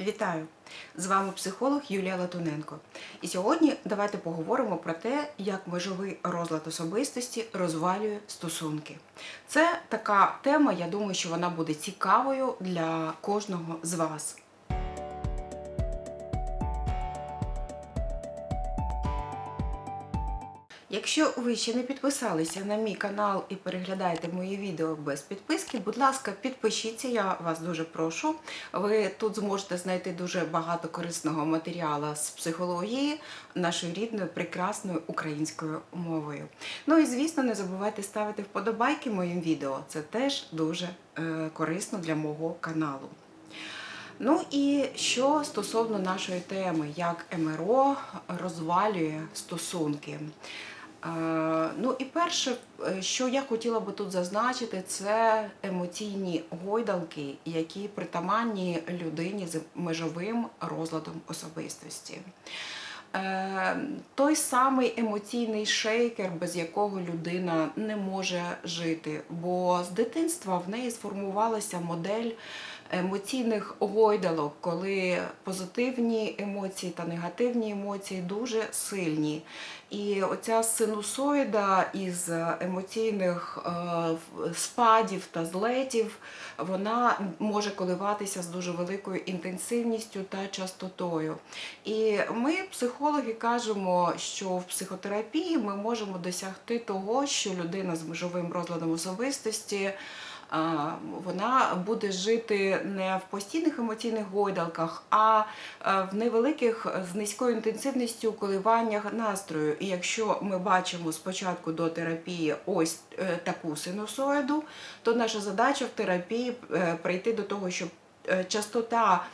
Вітаю! З вами психолог Юлія Латуненко. І сьогодні давайте поговоримо про те, як межовий розлад особистості розвалює стосунки. Це така тема, я думаю, що вона буде цікавою для кожного з вас. Якщо ви ще не підписалися на мій канал і переглядаєте мої відео без підписки, будь ласка, підпишіться, я вас дуже прошу. Ви тут зможете знайти дуже багато корисного матеріалу з психології нашою рідною прекрасною українською мовою. Ну і звісно, не забувайте ставити вподобайки моїм відео. Це теж дуже е, корисно для мого каналу. Ну і що стосовно нашої теми, як МРО розвалює стосунки. Ну і перше, е, що я хотіла би тут зазначити, це емоційні гойдалки, які притаманні людині з межовим розладом особистості. Е, Той самий емоційний шейкер, без якого людина не може жити, бо з дитинства в неї сформувалася модель емоційних гойдалок, коли позитивні емоції та негативні емоції дуже сильні. І оця синусоїда із емоційних е, спадів та злетів, вона може коливатися з дуже великою інтенсивністю та частотою. І ми, психологи, кажемо, що в психотерапії ми можемо досягти того, що людина з межовим розладом особистості вона буде жити не в постійних емоційних гойдалках, а е, в невеликих з низькою інтенсивністю коливаннях настрою. І якщо ми бачимо спочатку до терапії ось е, таку синусоїду, то наша задача в терапії е, прийти до того, щоб частота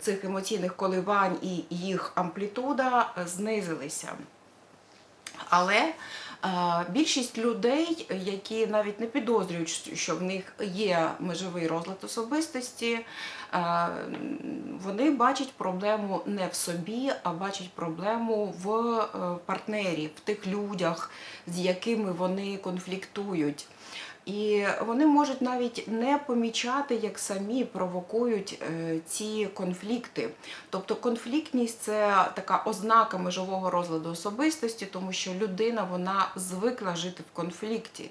цих емоційних коливань і їх амплітуда знизилися. Але більшість людей, які навіть не підозрюють, що в них є межовий розлад особистості, вони бачать проблему не в собі, а бачать проблему в е, партнері, в тих людях, з якими вони конфліктують. І вони можуть навіть не помічати, як самі провокують е, ці конфлікти. Тобто конфліктність це така ознака межового розладу особистості, тому що людина вона звикла жити в конфлікті.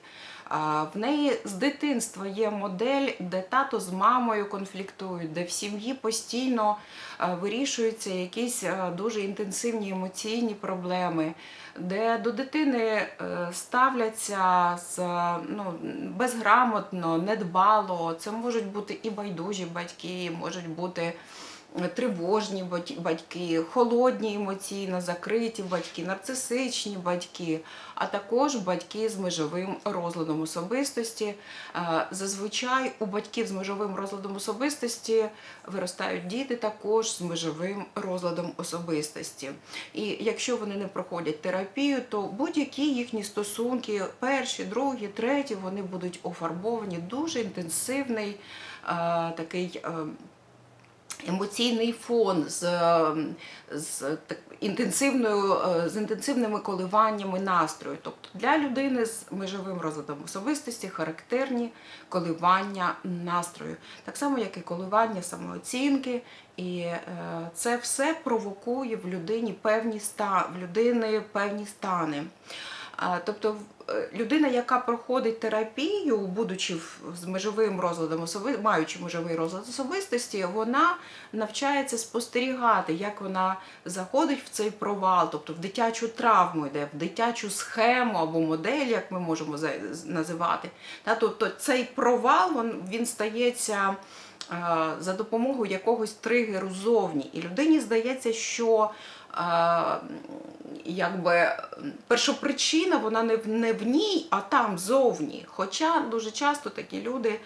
В неї з дитинства є модель, де тато з мамою конфліктують, де в сім'ї постійно е, вирішуються якісь е, дуже інтенсивні емоційні проблеми, де до дитини е, ставляться з ну, безграмотно, недбало. Це можуть бути і байдужі батьки, можуть бути тривожні батьки, холодні емоційно, закриті батьки, нарцисичні батьки, а також батьки з межовим розладом особистості. Е, Зазвичай у батьків з межовим розладом особистості виростають діти також з межовим розладом особистості. І якщо вони не проходять терапію, то будь-які їхні стосунки, перші, другі, треті, вони будуть офарбовані дуже інтенсивний е, такий. Емоційний фон з, е, з інтенсивною, е, з інтенсивними коливаннями настрою. Тобто для людини з межовим розладом особистості характерні коливання настрою, так само, як і коливання самооцінки. І е, це все провокує в людині певні ста, в людини певні стани. Тобто е, людина, яка проходить терапію, будучи з межовим розладом маючи межовий розлад особистості, вона навчається спостерігати, як вона заходить в цей провал, тобто в дитячу травму йде, в дитячу схему або модель, як ми можемо називати. Тобто цей провал він, стається е, за допомогою якогось тригеру зовні. І людині здається, що якби першопричина вона не в, не в ній, а там зовні. Хоча дуже часто такі люди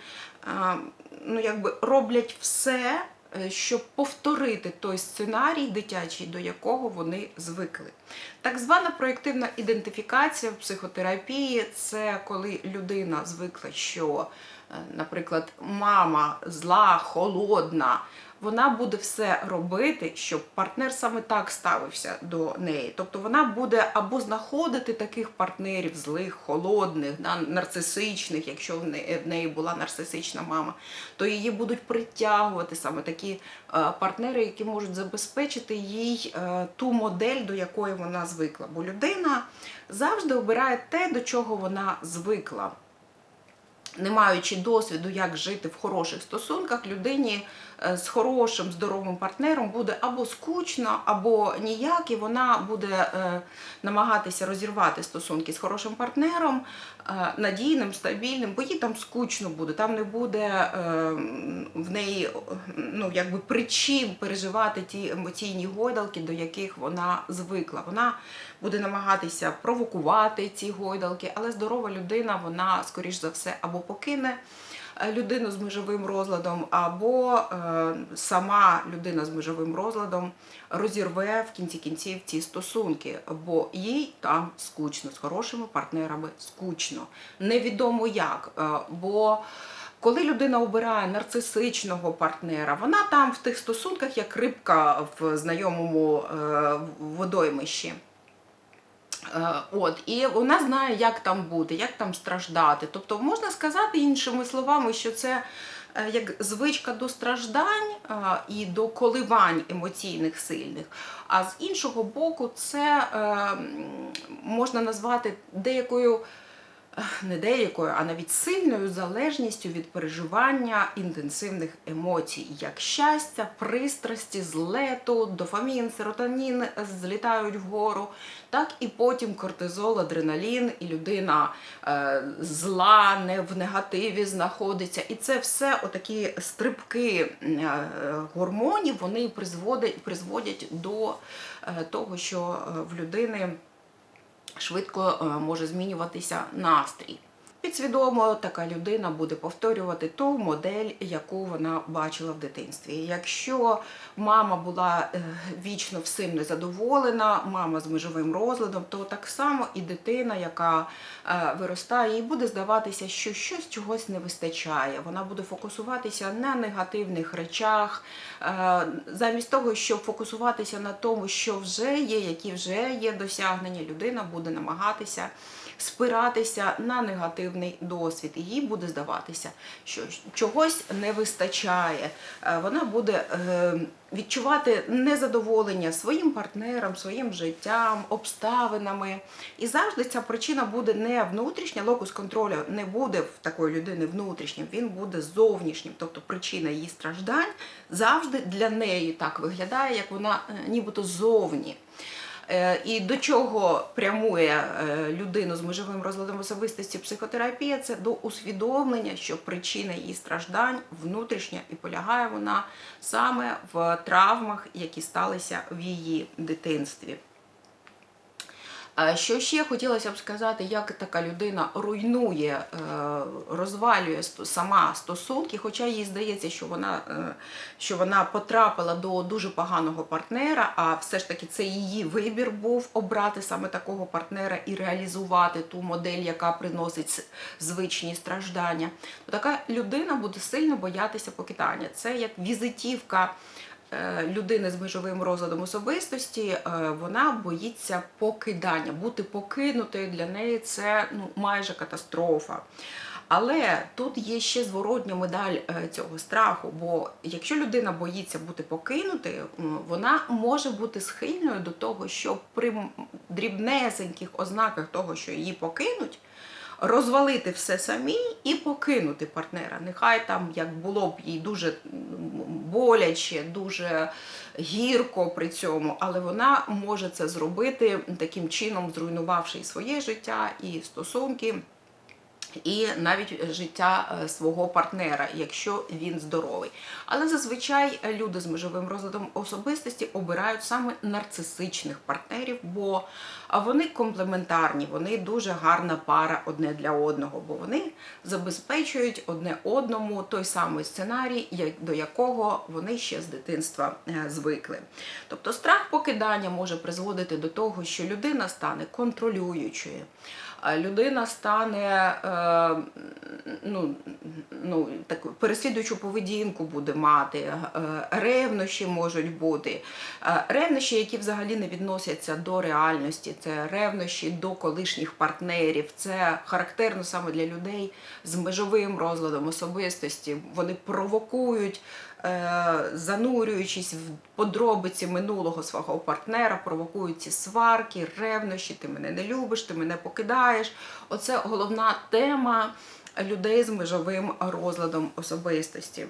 ну, якби роблять все, е, щоб повторити той сценарій дитячий, до якого вони звикли. Так звана проєктивна ідентифікація в психотерапії це коли людина звикла, що, е, наприклад, мама зла, холодна, вона буде все робити, щоб партнер саме так ставився до неї. Тобто вона буде або знаходити таких партнерів злих, холодних, да, нарцисичних, якщо в неї, була нарцисична мама, то її будуть притягувати саме такі е, партнери, які можуть забезпечити їй е, ту модель, до якої вона звикла. Бо людина завжди обирає те, до чого вона звикла не маючи досвіду, як жити в хороших стосунках, людині з хорошим здоровим партнером буде або скучно, або ніяк, і вона буде е, намагатися розірвати стосунки з хорошим партнером, е, надійним, стабільним, бо їй там скучно буде, там не буде е, в неї ну, якби причин переживати ті емоційні гойдалки, до яких вона звикла. Вона буде намагатися провокувати ці гойдалки, але здорова людина, вона, скоріш за все, або покине е, людину з межовим розладом, або е, сама людина з межовим розладом розірве в кінці кінців ці стосунки, бо їй там скучно, з хорошими партнерами скучно. Невідомо як. е, бо коли людина обирає нарцисичного партнера, вона там в тих стосунках як рибка в знайомому е, водоймищі. Е, От, і вона знає, як там бути, як там страждати. Тобто можна сказати іншими словами, що це е, як звичка до страждань е, і до коливань емоційних сильних. А з іншого боку, це е, можна назвати деякою. Не деякою, а навіть сильною залежністю від переживання інтенсивних емоцій, як щастя, пристрасті, злету, дофамін, серотонін злітають вгору, так і потім кортизол, адреналін, і людина е, зла, не в негативі знаходиться. І це все отакі стрибки е, гормонів, вони призводять, призводять до е, того, що е, в людини швидко е, може змінюватися настрій. Підсвідомо така людина буде повторювати ту модель, яку вона бачила в дитинстві. Якщо мама була е, вічно всім незадоволена, мама з межовим розладом, то так само і дитина, яка е, виростає, їй буде здаватися, що щось чогось не вистачає. Вона буде фокусуватися на негативних речах, е, замість того, щоб фокусуватися на тому, що вже є, які вже є досягнення, людина буде намагатися спиратися на негативний досвід, і їй буде здаватися, що чогось не вистачає. Е, Вона буде е, відчувати незадоволення своїм партнером, своїм життям, обставинами. І завжди ця причина буде не внутрішня, локус контролю не буде в такої людини внутрішнім, він буде зовнішнім. Тобто причина її страждань завжди для неї так виглядає, як вона е, нібито зовні. Е, І до чого прямує е, людину з межовим розладом особистості психотерапія? Це до усвідомлення, що причина її страждань внутрішня і полягає вона саме в травмах, які сталися в її дитинстві. Що ще хотілося б сказати, як така людина руйнує, е, розвалює сама стосунки, хоча їй здається, що вона, е, що вона потрапила до дуже поганого партнера, а все ж таки це її вибір був обрати саме такого партнера і реалізувати ту модель, яка приносить звичні страждання. Така людина буде сильно боятися покидання. Це як візитівка людини з межовим розладом особистості, е, вона боїться покидання. Бути покинутою для неї це ну, майже катастрофа. Але тут є ще зворотня медаль е, цього страху, бо якщо людина боїться бути покинутою, вона може бути схильною до того, що при дрібнесеньких ознаках того, що її покинуть, розвалити все самі і покинути партнера. Нехай там як було б їй дуже боляче, дуже гірко при цьому, але вона може це зробити таким чином, зруйнувавши і своє життя, і стосунки. І навіть життя е, свого партнера, якщо він здоровий. Але зазвичай люди з межовим розладом особистості обирають саме нарцисичних партнерів, бо а, вони комплементарні, вони дуже гарна пара одне для одного, бо вони забезпечують одне одному той самий сценарій, до якого вони ще з дитинства е, звикли. Тобто страх покидання може призводити до того, що людина стане контролюючою. людина стане е, ну, ну, таку переслідуючу поведінку буде мати, е, ревнощі можуть бути. Ревнощі, які взагалі не відносяться до реальності, це ревнощі до колишніх партнерів. Це характерно саме для людей з межовим розладом особистості. Вони провокують, е, занурюючись в подробиці минулого свого партнера, провокують ці сварки, ревнощі, ти мене не любиш, ти мене покидаєш. Оце головна тема людей з межовим розладом особистості.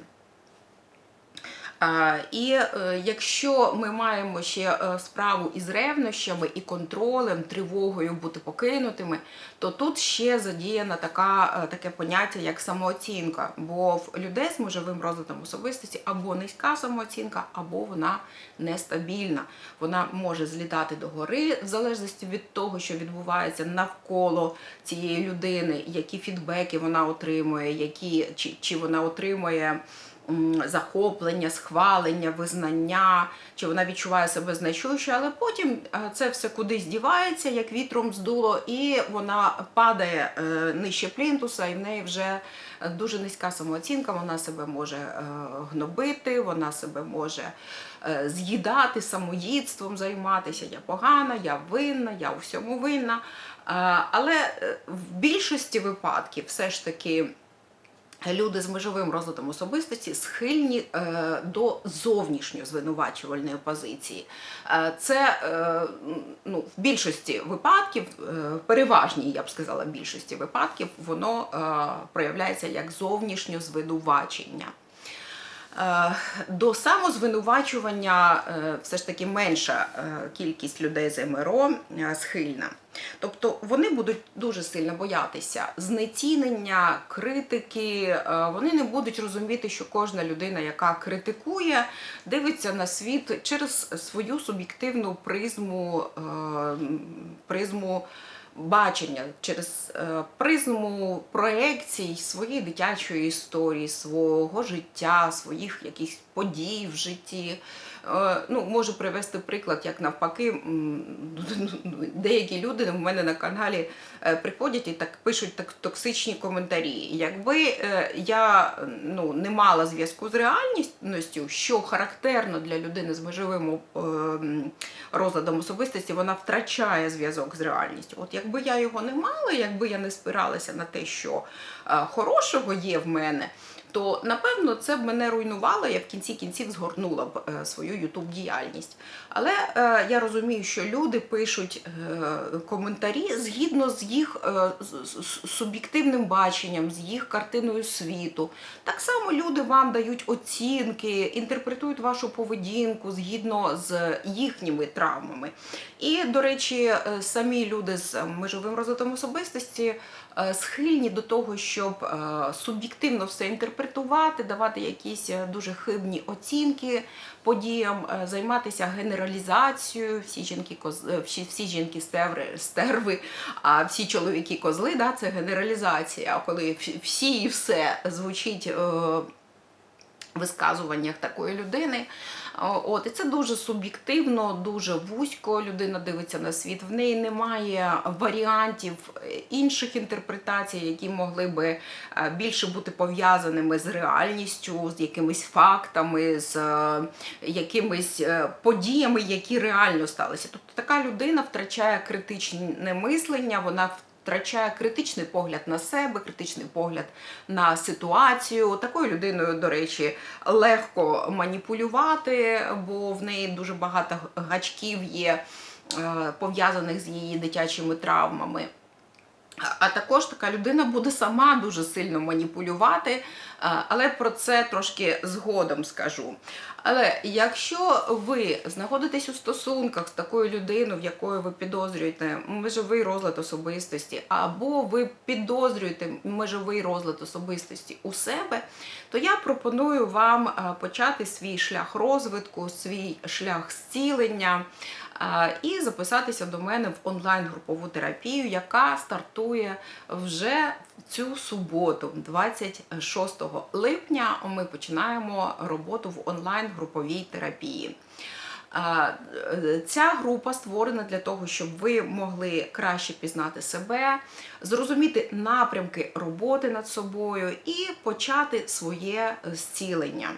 І е, якщо ми маємо ще е, справу із ревнощами і контролем, тривогою бути покинутими, то тут ще задіяна така, е, таке поняття, як самооцінка. Бо в людей з межовим розладом особистості або низька самооцінка, або вона нестабільна. Вона може злітати догори в залежності від того, що відбувається навколо цієї людини, які фідбеки вона отримує, які, чи, чи вона отримує захоплення, схвалення, визнання, чи вона відчуває себе значущою, але потім е, це все кудись дівається, як вітром здуло, і вона падає е, нижче плінтуса, і в неї вже дуже низька самооцінка, вона себе може е, гнобити, вона себе може з'їдати, самоїдством займатися. Я погана, я винна, я у всьому винна. Але в більшості випадків все ж таки. Люди з межовим розладом особистості схильні е, до зовнішньо звинувачувальної позиції. Е, це е, ну, в більшості випадків, е, переважній, я б сказала, більшості випадків, воно е, проявляється як зовнішнє звинувачення. Е, До самозвинувачування е, все ж таки менша е, кількість людей з МРО схильна. Тобто вони будуть дуже сильно боятися знецінення, критики. Вони не будуть розуміти, що кожна людина, яка критикує, дивиться на світ через свою суб'єктивну призму, призму бачення, через е, призму проекцій своєї дитячої історії, свого життя, своїх якихось подій в житті. Е, Ну, можу привести приклад, як навпаки, деякі люди в мене на каналі е, приходять і так пишуть так токсичні коментарі. Якби е, я ну, не мала зв'язку з реальністю, що характерно для людини з межовим розладом особистості, вона втрачає зв'язок з реальністю. От якби я його не мала, якби я не спиралася на те, що хорошого є в мене то напевно це б мене руйнувало, я в кінці кінців згорнула б е, свою ютуб діяльність. Але е, я розумію, що люди пишуть е, коментарі згідно з їх е, з- суб'єктивним баченням, з їх картиною світу. Так само люди вам дають оцінки, інтерпретують вашу поведінку згідно з їхніми травмами. І, до речі, е, самі люди з межовим розвитом особистості е, схильні до того, щоб е, суб'єктивно все інтерпретувати, давати якісь е, дуже хибні оцінки подіям, е, займатися генералізацією. Всі жінки е, всі, всі жінки стерви, а всі чоловіки козли, да, це генералізація. Коли всі і все звучить. Висказуваннях такої людини. От, і це дуже суб'єктивно, дуже вузько людина дивиться на світ. В неї немає варіантів е, інших інтерпретацій, які могли би е, більше бути пов'язаними з реальністю, з якимись фактами, з е, якимись подіями, які реально сталися. Тобто така людина втрачає критичне мислення, вона втрачає критичний погляд на себе, критичний погляд на ситуацію. Такою людиною, до речі, легко маніпулювати, бо в неї дуже багато гачків є е, пов'язаних з її дитячими травмами. А- також така людина буде сама дуже сильно маніпулювати, але про це трошки згодом скажу. Але якщо ви знаходитесь у стосунках з такою людиною, в якої ви підозрюєте межовий розлад особистості, або ви підозрюєте межовий розлад особистості у себе, то я пропоную вам почати свій шлях розвитку, свій шлях зцілення і записатися до мене в онлайн-групову терапію, яка стартує вже цю суботу, 26 липня. Ми починаємо роботу в онлайн-груповій терапії. Е, Ця група створена для того, щоб ви могли краще пізнати себе, зрозуміти напрямки роботи над собою і почати своє зцілення.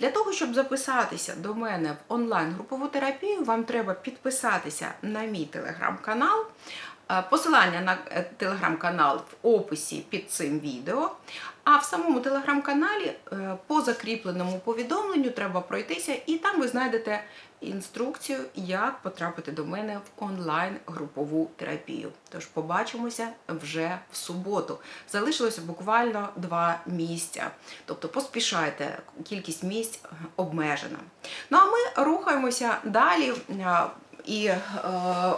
Для того, щоб записатися до мене в онлайн-групову терапію, вам треба підписатися на мій телеграм-канал. Е, Посилання на е, телеграм-канал в описі під цим відео. А в самому телеграм-каналі е, по закріпленому повідомленню треба пройтися, і там ви знайдете інструкцію, як потрапити до мене в онлайн-групову терапію. Тож побачимося вже в суботу. Залишилося буквально два місця. Тобто поспішайте, кількість місць обмежена. Ну а ми рухаємося далі. І е,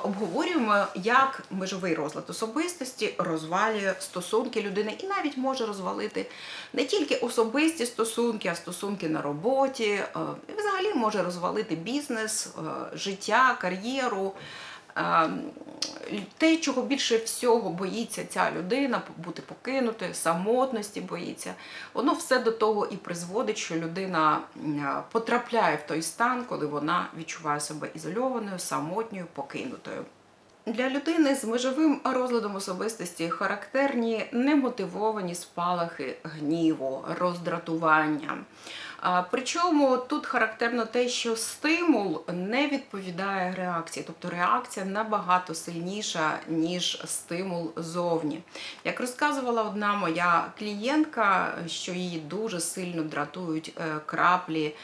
обговорюємо, як межовий розлад особистості розвалює стосунки людини, і навіть може розвалити не тільки особисті стосунки, а стосунки на роботі. Е, і взагалі може розвалити бізнес, е, життя, кар'єру. Е, те, чого більше всього боїться ця людина, бути покинутою, самотності боїться, воно все до того і призводить, що людина потрапляє в той стан, коли вона відчуває себе ізольованою, самотньою, покинутою. Для людини з межовим розладом особистості характерні немотивовані спалахи гніву, роздратування. Причому тут характерно те, що стимул не відповідає реакції, тобто реакція набагато сильніша, ніж стимул зовні. Як розказувала одна моя клієнтка, що її дуже сильно дратують е, краплі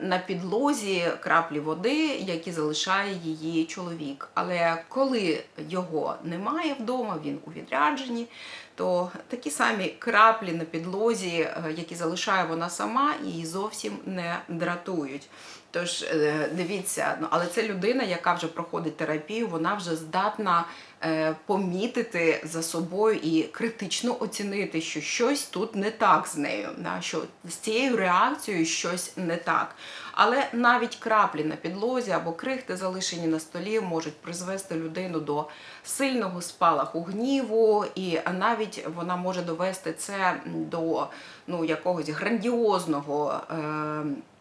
на підлозі, краплі води, які залишає її чоловік. Але коли його немає вдома, він у відрядженні, то такі самі краплі на підлозі, е, які залишає вона сама, її зовсім не дратують. Тож е, дивіться, ну але це людина, яка вже проходить терапію, вона вже здатна е, помітити за собою і критично оцінити, що щось тут не так з нею, що з цією реакцією щось не так. Але навіть краплі на підлозі або крихти, залишені на столі, можуть призвести людину до сильного спалаху гніву, і навіть вона може довести це до ну, якогось грандіозного. Е-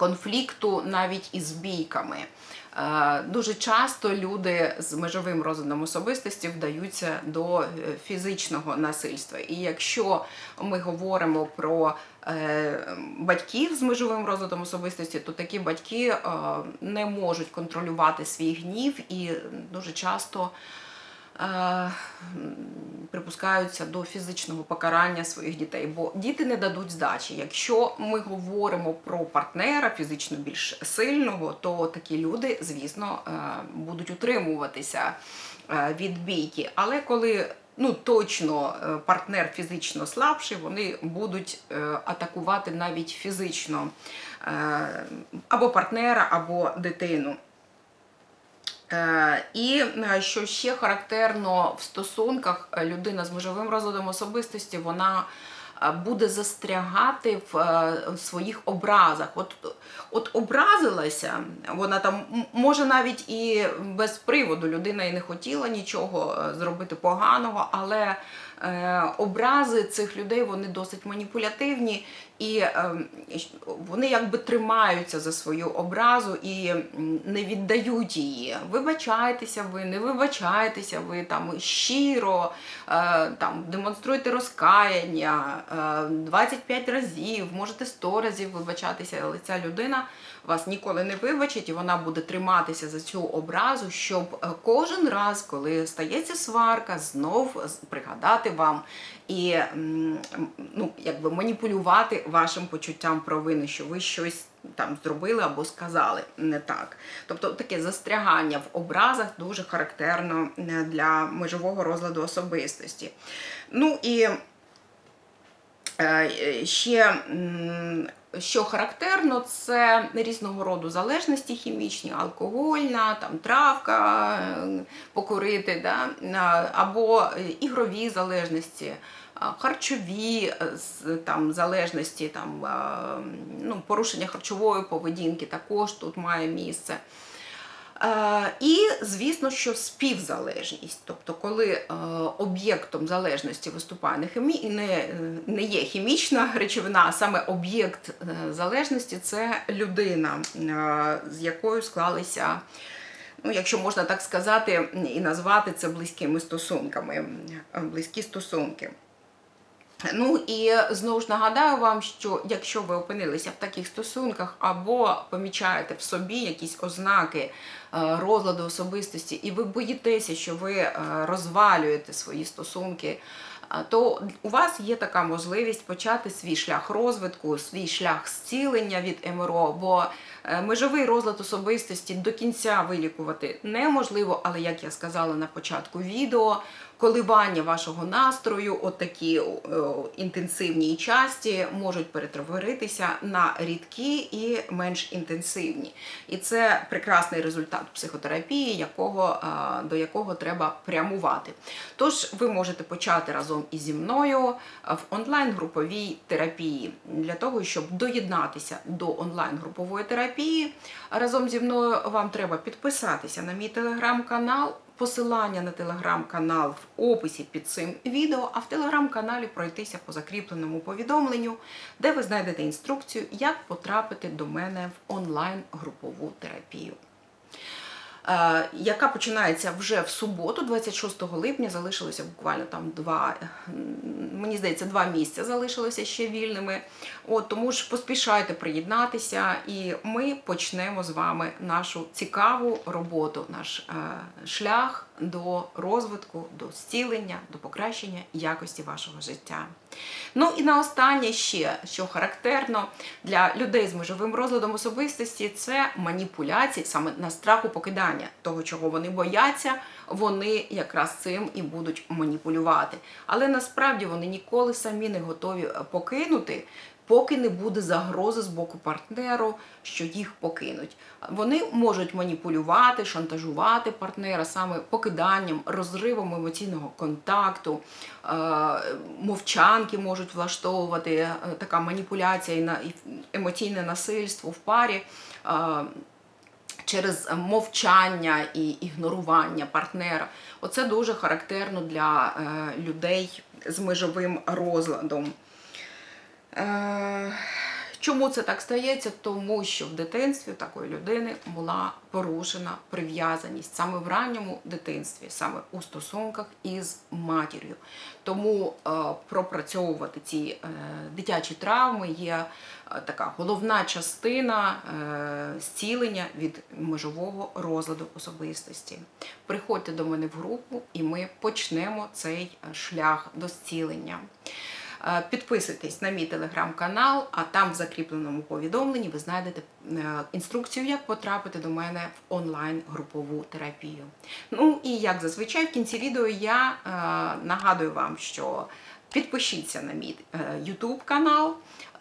конфлікту навіть із бійками. Е, Дуже часто люди з межовим розладом особистості вдаються до е, фізичного насильства. І якщо ми говоримо про е, батьків з межовим розладом особистості, то такі батьки не можуть контролювати свій гнів і дуже часто припускаються до фізичного покарання своїх дітей, бо діти не дадуть здачі. Якщо ми говоримо про партнера фізично більш сильного, то такі люди, звісно, е, будуть утримуватися е, від бійки. Але коли ну точно е, партнер фізично слабший, вони будуть атакувати навіть фізично або партнера, або дитину. Е, І е, що ще характерно в стосунках, е, людина з межовим розладом особистості, вона буде застрягати в своїх образах. От, от образилася, вона там може навіть і без приводу людина і не хотіла нічого зробити поганого, але образи цих людей вони досить маніпулятивні і е, вони якби тримаються за свою образу і не віддають її. Вибачайтеся ви, не вибачайтеся ви там щиро, е, там демонструйте розкаяння е, 25 разів, можете 100 разів вибачатися, але ця людина вас ніколи не вибачить, і вона буде триматися за цю образу, щоб е, кожен раз, коли стається сварка, знов пригадати вам і ну, якби маніпулювати вашим почуттям провини, що ви щось там зробили або сказали не так. Тобто таке застрягання в образах дуже характерно е, для межового розладу особистості. Ну і Е, Ще м, що характерно, це різного роду залежності хімічні, алкогольна, там травка, е, покурити, да? або е, ігрові залежності, харчові е, там, залежності, там, ну, порушення харчової поведінки також тут має місце. Е, І, звісно, що співзалежність, тобто, коли е, об'єктом залежності виступає не, хімі... не, е, не є хімічна речовина, а саме об'єкт залежності це людина, з якою склалися, ну, якщо можна так сказати, і назвати це близькими стосунками, близькі стосунки. Ну і знову ж нагадаю вам, що якщо ви опинилися в таких стосунках або помічаєте в собі якісь ознаки розладу особистості, і ви боїтеся, що ви е, розвалюєте свої стосунки, е, то у вас є така можливість почати свій шлях розвитку, свій шлях зцілення від МРО, бо е, межовий розлад особистості до кінця вилікувати неможливо, але як я сказала на початку відео, коливання вашого настрою, отакі е, інтенсивні і часті, можуть перетворитися на рідкі і менш інтенсивні. І це прекрасний результат психотерапії, якого, е, до якого треба прямувати. Тож ви можете почати разом із зі мною е, в онлайн-груповій терапії для того, щоб доєднатися до онлайн-групової терапії. Разом зі мною вам треба підписатися на мій телеграм-канал. Посилання на телеграм-канал в описі під цим відео, а в телеграм-каналі пройтися по закріпленому повідомленню, де ви знайдете інструкцію, як потрапити до мене в онлайн-групову терапію. Е, Яка починається вже в суботу, 26 липня, залишилося буквально там два, мені здається, два місця залишилося ще вільними. От тому ж поспішайте приєднатися, і ми почнемо з вами нашу цікаву роботу, наш е, шлях до розвитку, до зцілення, до покращення якості вашого життя. Ну і на останнє ще, що характерно для людей з межовим розладом особистості, це маніпуляції саме на страху покидання того, чого вони бояться, вони якраз цим і будуть маніпулювати. Але насправді вони ніколи самі не готові е, покинути. Поки не буде загрози з боку партнеру, що їх покинуть. Вони можуть маніпулювати, шантажувати партнера саме покиданням, розривом емоційного контакту, е, мовчанки можуть влаштовувати е, така маніпуляція і емоційне насильство в парі. Е, Через мовчання і ігнорування партнера. Оце дуже характерно для е, людей з межовим розладом. Чому це так стається? Тому що в дитинстві такої людини була порушена прив'язаність саме в ранньому дитинстві, саме у стосунках із матір'ю. Тому е, пропрацьовувати ці е, дитячі травми є е, така головна частина зцілення від межового розладу особистості. Приходьте до мене в групу, і ми почнемо цей шлях до зцілення. Е, Підписуйтесь на мій телеграм-канал, а там в закріпленому повідомленні ви знайдете е, інструкцію, як потрапити до мене в онлайн-групову терапію. Ну і як зазвичай в кінці відео я е, нагадую вам, що підпишіться на мій YouTube канал.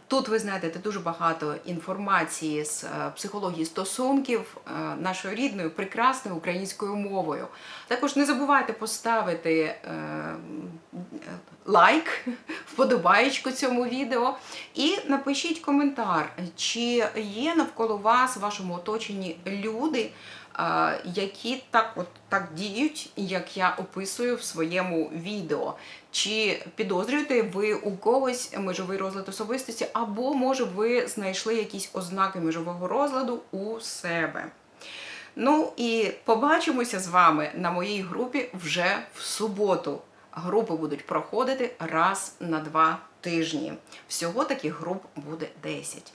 Тут ви знайдете дуже багато інформації з е, психології стосунків е, нашою рідною, прекрасною українською мовою. Також не забувайте поставити е, лайк, вподобаєчку цьому відео і напишіть коментар, чи є навколо вас, в вашому оточенні люди, які так от так діють, як я описую в своєму відео. Чи підозрюєте ви у когось межовий розлад особистості, або може ви знайшли якісь ознаки межового розладу у себе? Ну і побачимося з вами на моїй групі вже в суботу. Групи будуть проходити раз на два тижні. Всього таких груп буде 10.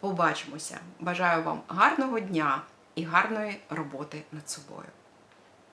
Побачимося. Бажаю вам гарного дня і гарної роботи над собою.